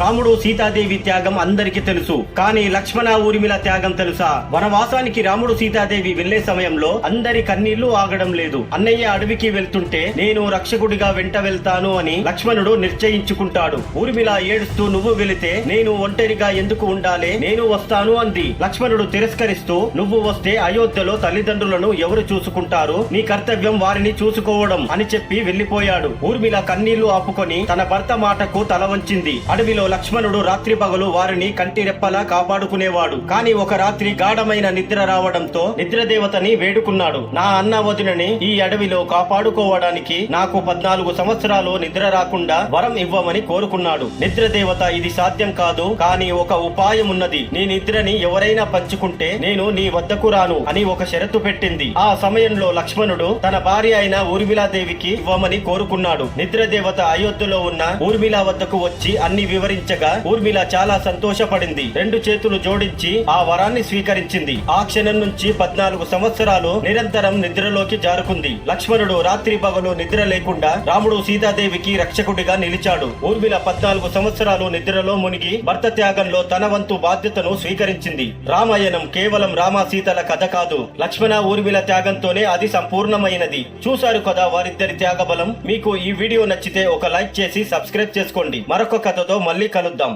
రాముడు సీతాదేవి త్యాగం అందరికీ తెలుసు. కానీ లక్ష్మణ ఊర్మిళ త్యాగం తెలుసా? వనవాసానికి రాముడు సీతాదేవి వెళ్ళే సమయంలో అందరి కన్నీళ్ళు ఆగడం లేదు. అన్నయ్య అడవికి వెళ్తుంటే నేను రక్షకుడిగా వెంట వెళ్తాను అని లక్ష్మణుడు నిశ్చయించుకుంటాడు ఊర్మిళ ఏడుస్తూ నువ్వు వెళితే నేను ఒంటరిగా ఎందుకు ఉండాలి? నేను వస్తాను అంది. లక్ష్మణుడు తిరస్కరిస్తూ నువ్వు వస్తే అయోధ్యలో తల్లిదండ్రులను ఎవరు చూసుకుంటారు? నీ కర్తవ్యం వారిని చూసుకోవడం అని చెప్పి వెళ్ళిపోయాడు ఊర్మిళ కన్నీళ్ళు ఆపుకొని తన భర్త మాటకు తల వంచింది. అడవిలో లక్ష్మణుడు రాత్రి పగలు వారిని కంటి రెప్పలా కాపాడుకునేవాడు. కానీ ఒక రాత్రి గాఢమైన నిద్ర రావడంతో నిద్రదేవతని వేడుకున్నాడు. నా అన్న వదినని ఈ అడవిలో కాపాడుకోవడానికి నాకు పద్నాలుగు సంవత్సరాలు నిద్ర రాకుండా వరం ఇవ్వమని కోరుకున్నాడు. నిద్రదేవత ఇది సాధ్యం కాదు కానీ ఒక ఉపాయం ఉన్నది. నీ నిద్రని ఎవరైనా పంచుకుంటే నేను నీ వద్దకు రాను అని ఒక షరతు పెట్టింది. ఆ సమయంలో లక్ష్మణుడు తన భార్య అయిన ఊర్మిళాదేవికి ఇవ్వమని కోరుకున్నాడు. నిద్రదేవత అయోధ్యలో ఉన్న ఊర్మిళ వద్దకు వచ్చి అన్ని వివరించగా ఊర్మిళ చాలా సంతోషపడింది. రెండు చేతులు జోడించి ఆ వరాన్ని స్వీకరించింది. ఆ క్షణం నుంచి పద్నాలుగు సంవత్సరాలు నిరంతరం నిద్రలోకి జారుకుంది. లక్ష్మణుడు రాత్రి పగలు నిద్ర లేకుండా రాముడు సీతాదేవికి రక్షకుడిగా నిలిచాడు. ఊర్మిళ పద్నాలుగు సంవత్సరాలు నిద్రలో మునిగి భర్త త్యాగంలో తన వంతు బాధ్యతను స్వీకరించింది. రామాయణం కేవలం రామ సీతల కథ కాదు. లక్ష్మణ ఊర్మిళ త్యాగంతోనే అది సంపూర్ణమైనది. చూశారు కదా వారిద్దరి త్యాగ బలం మీకు ఈ వీడియో నచ్చితే ఒక లైక్ చేసి సబ్స్క్రైబ్ చేసుకోండి. మరొక కథతో మళ్ళీ మళ్ళీ కలుద్దాం.